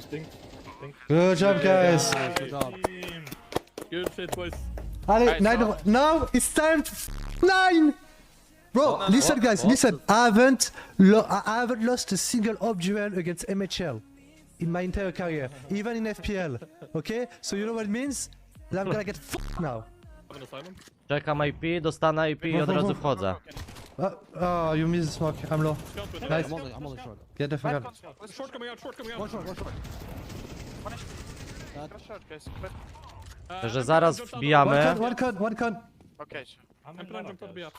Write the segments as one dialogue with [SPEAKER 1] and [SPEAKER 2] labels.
[SPEAKER 1] Stink. Stink.
[SPEAKER 2] Good job, guys.
[SPEAKER 3] Good job.
[SPEAKER 1] Team. Good shit, boys.
[SPEAKER 2] Ali,
[SPEAKER 4] Guys,
[SPEAKER 2] nine,
[SPEAKER 4] no.
[SPEAKER 2] now it's time to nine. Bro, listen, guys, listen. I haven't, lo- I I haven't lost a single op duel against MHL in my entire career, even in FPL. Okay, so you know what it means? That I'm gonna get f- now.
[SPEAKER 1] Have an.
[SPEAKER 5] Czekam IP, dostanę IP i od razu wchodzę.
[SPEAKER 2] Uh, oh, you missed the smoke. I'm low. Nice.
[SPEAKER 3] I'm only, I'm only short.
[SPEAKER 2] Get the fuck out.
[SPEAKER 1] Short coming out, short coming out.
[SPEAKER 3] One short, one short.
[SPEAKER 4] Go short, guys. But,
[SPEAKER 1] Uh,
[SPEAKER 5] zaraz.
[SPEAKER 2] One
[SPEAKER 5] wbijamy.
[SPEAKER 2] one con, one con.
[SPEAKER 4] okay.
[SPEAKER 1] I'm plan jumped out B up.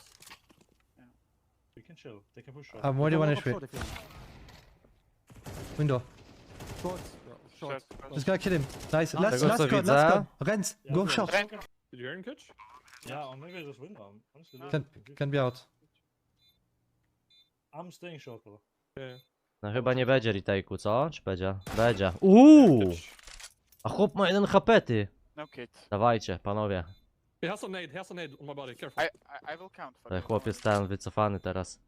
[SPEAKER 6] We can chill. They can push short.
[SPEAKER 2] I'm already one
[SPEAKER 3] up
[SPEAKER 2] HP.
[SPEAKER 3] short.
[SPEAKER 2] Window.
[SPEAKER 3] Short. Short.
[SPEAKER 4] Short. short.
[SPEAKER 2] Just gotta kill him. Nice. Last,
[SPEAKER 5] Tego,
[SPEAKER 2] last con. Renz, go short.
[SPEAKER 1] Did you hear him catch?
[SPEAKER 6] Yeah, or maybe just window.
[SPEAKER 2] Can be out.
[SPEAKER 6] I'm staying short, bro.
[SPEAKER 1] Yeah.
[SPEAKER 5] No chyba nie będzie retake'u, co? Czy będzie? Będzie. Uuu! A chłop ma jeden HP, ty.
[SPEAKER 4] No kit.
[SPEAKER 5] Dawajcie, panowie.
[SPEAKER 1] He has some nade, he has some nade on my body, careful.
[SPEAKER 4] I, I, I will count for
[SPEAKER 5] Ten chłop jest ten wycofany teraz.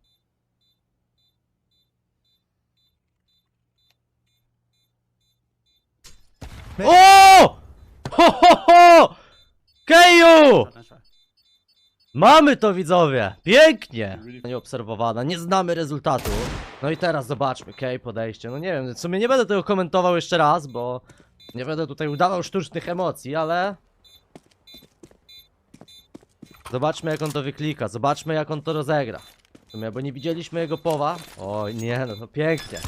[SPEAKER 5] O! Ho, ho, ho! Keju! Mamy to widzowie! Pięknie! Nieobserwowana, nie znamy rezultatu. No i teraz zobaczmy, Kej podejście. No nie wiem, w sumie nie będę tego komentował jeszcze raz, bo nie będę tutaj udawał sztucznych emocji, ale... Zobaczmy jak on to wyklika, zobaczmy jak on to rozegra. W sumie, bo nie widzieliśmy jego powa. Oj nie, no to pięknie.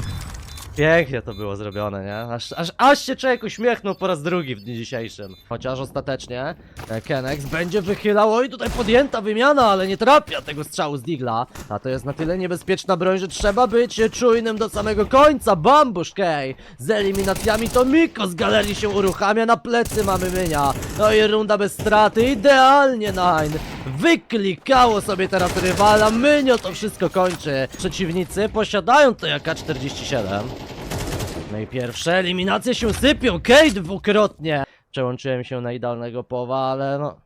[SPEAKER 5] Pięknie to było zrobione, nie? Aż, aż, aż się człowiek uśmiechnął po raz drugi w dniu dzisiejszym. Chociaż ostatecznie e, Kenex będzie wychylał. Oj, tutaj podjęta wymiana, ale nie trafia tego strzału z Digla. A to jest na tyle niebezpieczna broń, że trzeba być czujnym do samego końca. Bambusz Kej z eliminacjami to Miko z galerii się uruchamia. Na plecy mamy Mynia. No i runda bez straty. Idealnie Nine. Wyklikało sobie teraz rywala. Mynio to wszystko kończy. Przeciwnicy posiadają to jak A47. No i pierwsze eliminacje się sypią. Kate dwukrotnie. Przełączyłem się na idealnego powa, ale no.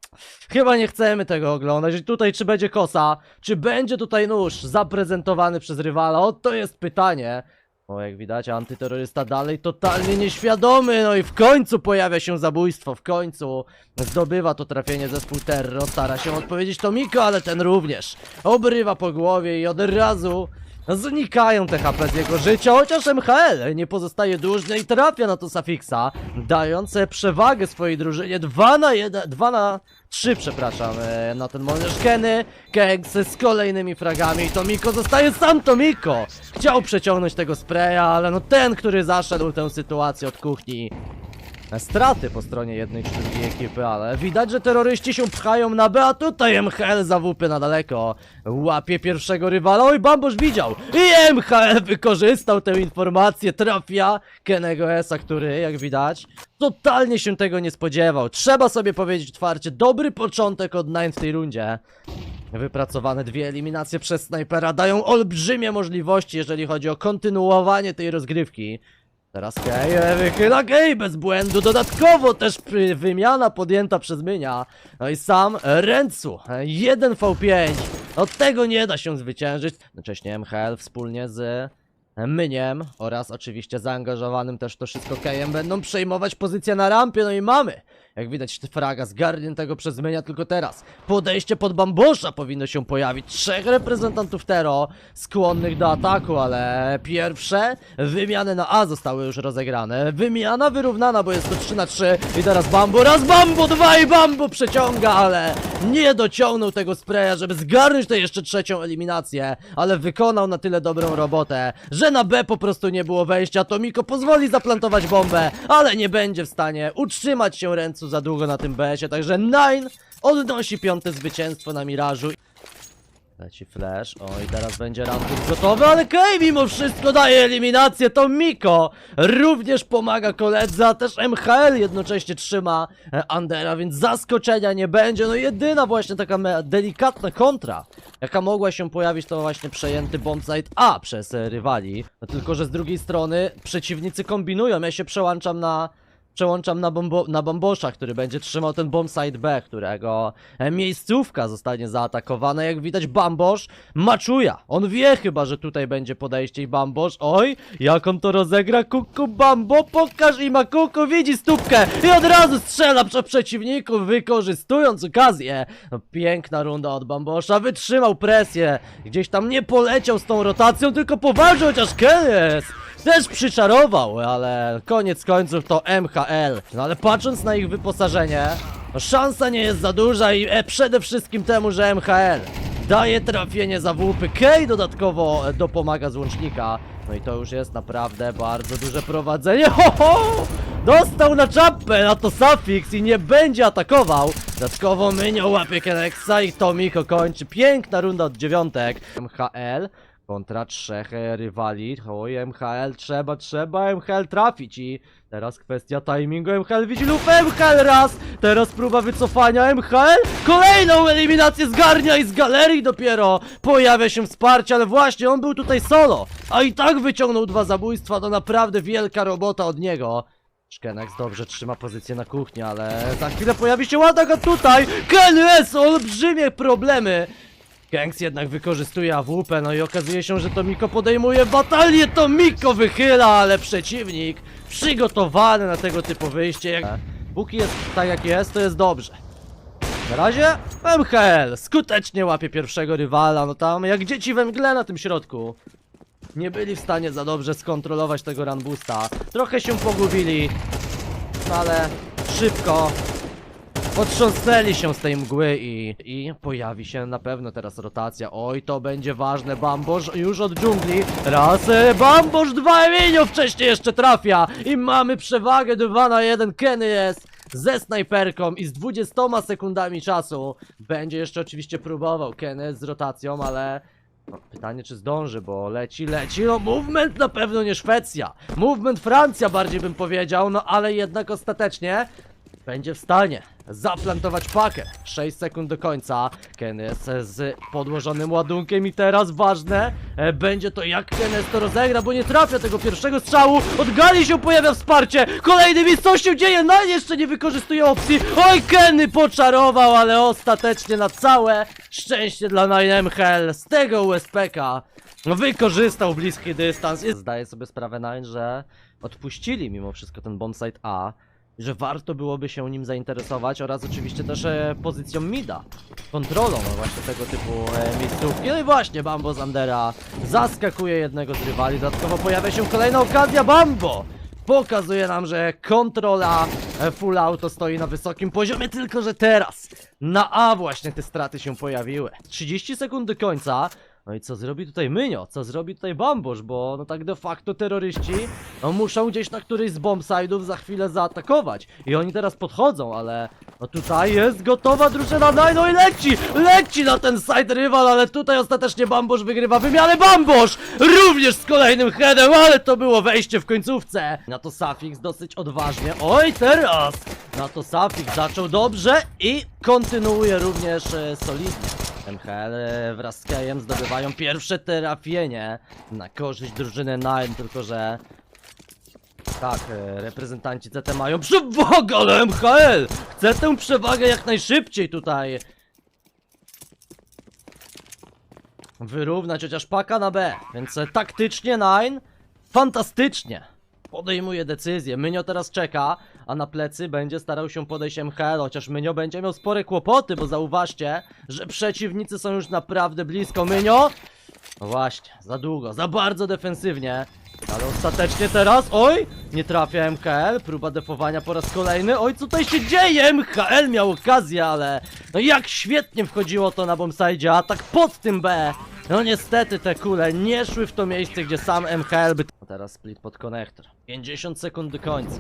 [SPEAKER 5] Chyba nie chcemy tego oglądać. Tutaj czy będzie kosa? Czy będzie tutaj nóż zaprezentowany przez rywala? Oto jest pytanie. O, jak widać, antyterrorysta dalej totalnie nieświadomy. No i w końcu pojawia się zabójstwo. W końcu zdobywa to trafienie zespół Terro. Stara się odpowiedzieć to Miko, ale ten również obrywa po głowie i od razu Znikają te HP z jego życia, chociaż MHL nie pozostaje dłużny i trafia na to Safixa, dając e, przewagę swojej drużynie 2 na 1, 2 na 3, przepraszam, e, na ten moment Kenny, Keks z kolejnymi fragami i Tomiko zostaje sam Tomiko. Chciał przeciągnąć tego spraya, ale no ten, który zaszedł tę sytuację od kuchni, straty po stronie jednej czy drugiej ekipy, ale widać, że terroryści się pchają na B, a tutaj MHL zawupy na daleko. Łapie pierwszego rywala, oj Bambusz widział! I MHL wykorzystał tę informację, trafia Kenego Esa, który, jak widać, totalnie się tego nie spodziewał. Trzeba sobie powiedzieć otwarcie, dobry początek od Nine w tej rundzie. Wypracowane dwie eliminacje przez snajpera dają olbrzymie możliwości, jeżeli chodzi o kontynuowanie tej rozgrywki. Teraz Kej wychyla Kej bez błędu, dodatkowo też wymiana podjęta przez Mynia. No i sam Rencu, 1v5, od tego nie da się zwyciężyć. Jednocześnie MHL wspólnie z Myniem oraz oczywiście zaangażowanym też to wszystko Kejem będą przejmować pozycję na rampie, no i mamy. Jak widać fraga zgarniętego przez Mynia tylko teraz. Podejście pod bambusza powinno się pojawić. Trzech reprezentantów Tero skłonnych do ataku, ale pierwsze wymiany na A zostały już rozegrane. Wymiana wyrównana, bo jest to 3 na 3 i teraz Bambu, raz Bambu, dwa i Bambu przeciąga, ale nie dociągnął tego spraya, żeby zgarnąć tę jeszcze trzecią eliminację, ale wykonał na tyle dobrą robotę, że na B po prostu nie było wejścia. Tomiko pozwoli zaplantować bombę, ale nie będzie w stanie utrzymać się ręcu za długo na tym BS-ie, także Nine odnosi piąte zwycięstwo na Mirażu. Leci flash, oj teraz będzie roundhook gotowy, ale Kej mimo wszystko daje eliminację, to Miko również pomaga koledze, a też MHL jednocześnie trzyma e, Andera, więc zaskoczenia nie będzie, no jedyna właśnie taka delikatna kontra, jaka mogła się pojawić to właśnie przejęty bombsite A przez e, rywali, no tylko że z drugiej strony przeciwnicy kombinują, ja się przełączam na przełączam na, bombo na bombosza, który będzie trzymał ten bombsite B, którego e, miejscówka zostanie zaatakowana. Jak widać, bambosz maczuja. On wie chyba, że tutaj będzie podejście i bambosz. Oj, jak on to rozegra, kuku bambo, pokaż im, a kuku widzi stópkę i od razu strzela przy przeciwniku, wykorzystując okazję. No, piękna runda od bambosza, wytrzymał presję. Gdzieś tam nie poleciał z tą rotacją, tylko powalczył, chociaż Kenneth też przyczarował, ale koniec końców to MHL. No ale patrząc na ich wyposażenie, szansa nie jest za duża i e, przede wszystkim temu, że MHL daje trafienie za WP. Kej dodatkowo e, dopomaga z łącznika. No i to już jest naprawdę bardzo duże prowadzenie. Ho, ho! Dostał na czapę, na to Safix i nie będzie atakował. Dodatkowo Mynio łapie Kenexa i Tomiko kończy. Piękna runda od dziewiątek. MHL kontra trzech e, rywali. Oj, MHL trzeba, trzeba MHL trafić i teraz kwestia timingu. MHL widzi lupę, MHL raz, teraz próba wycofania MHL. Kolejną eliminację zgarnia i z galerii dopiero pojawia się wsparcie, ale właśnie on był tutaj solo, a i tak wyciągnął dwa zabójstwa, to naprawdę wielka robota od niego. Szkenex dobrze trzyma pozycję na kuchni, ale za chwilę pojawi się ładak, a tutaj KNS olbrzymie problemy. Gangs jednak wykorzystuje AWP, no i okazuje się, że to Miko podejmuje batalię, to Miko wychyla, ale przeciwnik przygotowany na tego typu wyjście. Jak... Póki jest tak jak jest, to jest dobrze. Na razie MHL skutecznie łapie pierwszego rywala, no tam jak dzieci we mgle na tym środku. Nie byli w stanie za dobrze skontrolować tego runboosta. Trochę się pogubili, ale szybko Potrząsnęli się z tej mgły i, i pojawi się na pewno teraz rotacja. Oj, to będzie ważne. Bambosz już od dżungli. Raz, e, dwa Eminio wcześniej jeszcze trafia. I mamy przewagę 2 na 1. Kenny jest ze snajperką i z 20 sekundami czasu. Będzie jeszcze oczywiście próbował Kenny z rotacją, ale... No, pytanie czy zdąży, bo leci, leci, no movement na pewno nie Szwecja, movement Francja bardziej bym powiedział, no ale jednak ostatecznie będzie w stanie zaplantować pakę. 6 sekund do końca. Kenes z podłożonym ładunkiem i teraz ważne e, będzie to jak Kenes to rozegra, bo nie trafia tego pierwszego strzału. Od gali się pojawia wsparcie. Kolejny miejsc, co się dzieje? No jeszcze nie wykorzystuje opcji. Oj, Kenny poczarował, ale ostatecznie na całe szczęście dla Nine MHL z tego USPK wykorzystał bliski dystans. I Zdaję sobie sprawę Nine, że odpuścili mimo wszystko ten bombsite A że warto byłoby się nim zainteresować oraz oczywiście też e, pozycją mida, kontrolą no właśnie tego typu e, miejscówki. No i właśnie Bambo Zandera zaskakuje jednego z rywali, dodatkowo pojawia się kolejna okazja Bambo! Pokazuje nam, że kontrola e, full auto stoi na wysokim poziomie, tylko że teraz na A właśnie te straty się pojawiły. 30 sekund do końca, no i co zrobi tutaj Mynio? Co zrobi tutaj Bambosz? Bo no tak de facto terroryści no muszą gdzieś na któryś z bombside'ów za chwilę zaatakować. I oni teraz podchodzą, ale no tutaj jest gotowa drużyna Nine, no i leci! Leci na ten side rywal, ale tutaj ostatecznie Bambosz wygrywa wymianę. Bambosz! Również z kolejnym headem, ale to było wejście w końcówce. Na to Safix dosyć odważnie. Oj, teraz! Na to Safix zaczął dobrze i kontynuuje również e, solidnie. MHL wraz z Kejem zdobywają pierwsze trafienie na korzyść drużyny Nine, tylko że tak, e, reprezentanci CT mają przewagę, ale MHL chce tę przewagę jak najszybciej tutaj wyrównać, chociaż paka na B, więc e, taktycznie Nine fantastycznie podejmuje decyzję. Mynio teraz czeka, a na plecy będzie starał się podejść MHL, chociaż Mynio będzie miał spore kłopoty, bo zauważcie, że przeciwnicy są już naprawdę blisko. Mynio? No właśnie, za długo, za bardzo defensywnie. Ale ostatecznie teraz, oj, nie trafia MHL, próba defowania po raz kolejny, oj, co tutaj się dzieje? MHL miał okazję, ale no jak świetnie wchodziło to na bombside, a tak pod tym B. No niestety te kule nie szły w to miejsce, gdzie sam MHL by... Teraz split pod konektor. 50 sekund do końca.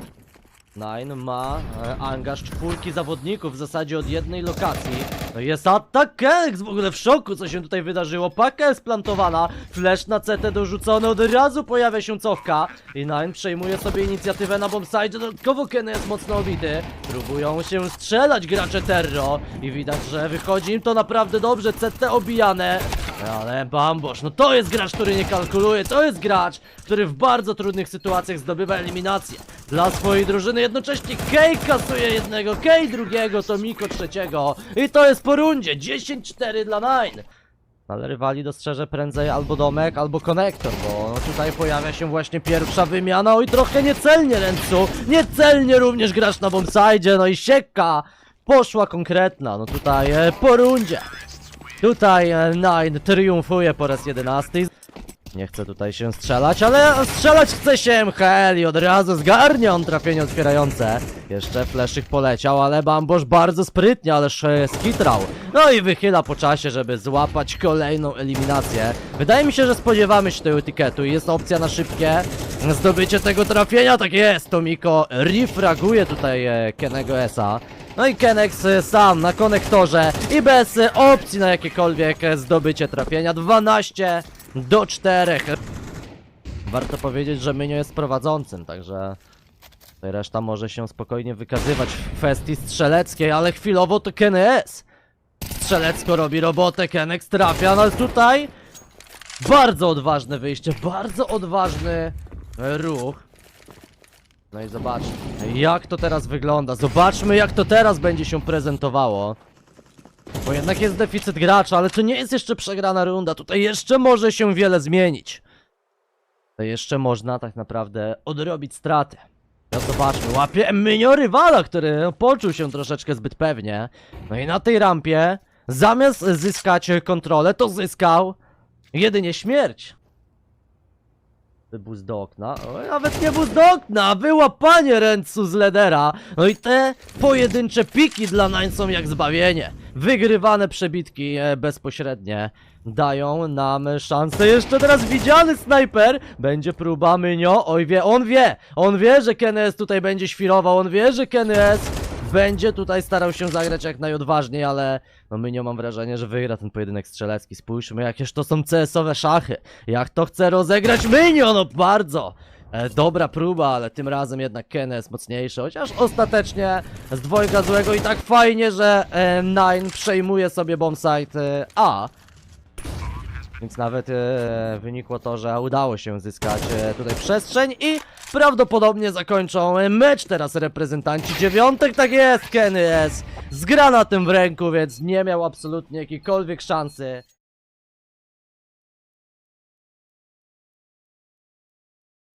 [SPEAKER 5] Nine ma e, angaż czwórki zawodników w zasadzie od jednej lokacji. No jest atak Kex, w ogóle w szoku co się tutaj wydarzyło. Paka jest plantowana, flash na CT dorzucony, od razu pojawia się cofka. I Nine przejmuje sobie inicjatywę na bombside, dodatkowo Kenny jest mocno obity. Próbują się strzelać gracze Terro i widać, że wychodzi im to naprawdę dobrze, CT obijane. Ale Bambosz, no to jest gracz, który nie kalkuluje, to jest gracz, który w bardzo trudnych sytuacjach zdobywa eliminację. Dla swojej drużyny jednocześnie Kej kasuje jednego, Kej drugiego, to Miko trzeciego. I to jest po rundzie, 10-4 dla Nine. Ale rywali dostrzeże prędzej albo domek, albo konektor, bo tutaj pojawia się właśnie pierwsza wymiana. Oj, trochę niecelnie Ręcu, niecelnie również grasz na bombside, no i sieka poszła konkretna, no tutaj e, po rundzie. Tutaj e, Nine triumfuje po raz jedenasty. Nie chce tutaj się strzelać, ale strzelać chce się MHL i od razu zgarnia on trafienie otwierające. Jeszcze fleszyk poleciał, ale Bambosz bardzo sprytnie, ależ skitrał. No i wychyla po czasie, żeby złapać kolejną eliminację. Wydaje mi się, że spodziewamy się tego etykietu i jest opcja na szybkie zdobycie tego trafienia. Tak jest, Tomiko refraguje tutaj e, Kenego Esa. No i Kenex e, sam na konektorze i bez e, opcji na jakiekolwiek e, zdobycie trafienia. 12 do 4. Warto powiedzieć, że Mynio jest prowadzącym, także tutaj reszta może się spokojnie wykazywać w kwestii strzeleckiej, ale chwilowo to Kenny S. Strzelecko robi robotę, Kenex trafia, no ale tutaj bardzo odważne wyjście, bardzo odważny ruch. No i zobaczmy, jak to teraz wygląda. Zobaczmy, jak to teraz będzie się prezentowało. Bo jednak jest deficyt gracza, ale to nie jest jeszcze przegrana runda. Tutaj jeszcze może się wiele zmienić. To jeszcze można tak naprawdę odrobić straty. No zobaczmy, łapie Mynio rywala, który no, poczuł się troszeczkę zbyt pewnie. No i na tej rampie, zamiast zyskać kontrolę, to zyskał jedynie śmierć. Wybóz do okna. O, nawet nie bus do okna! Wyłapanie ręcu z ledera! No i te pojedyncze piki dla Nine są jak zbawienie. Wygrywane przebitki e, bezpośrednie dają nam szansę. Jeszcze teraz widziany snajper! Będzie próba Mynio. Oj wie, on wie! On wie, że Kenny S tutaj będzie świrował, on wie, że Kenny S będzie tutaj starał się zagrać jak najodważniej, ale no Mynio mam wrażenie, że wygra ten pojedynek strzelecki. Spójrzmy, jakież to są CS-owe szachy. Jak to chce rozegrać Mynio, no bardzo! E, dobra próba, ale tym razem jednak Kenny jest mocniejszy, chociaż ostatecznie z dwojga złego i tak fajnie, że e, Nine przejmuje sobie bombsite e, A. Więc nawet e, wynikło to, że udało się zyskać e, tutaj przestrzeń i prawdopodobnie zakończą mecz teraz reprezentanci dziewiątek. Tak jest, Kenny S. Z granatem w ręku, więc nie miał absolutnie jakiejkolwiek szansy.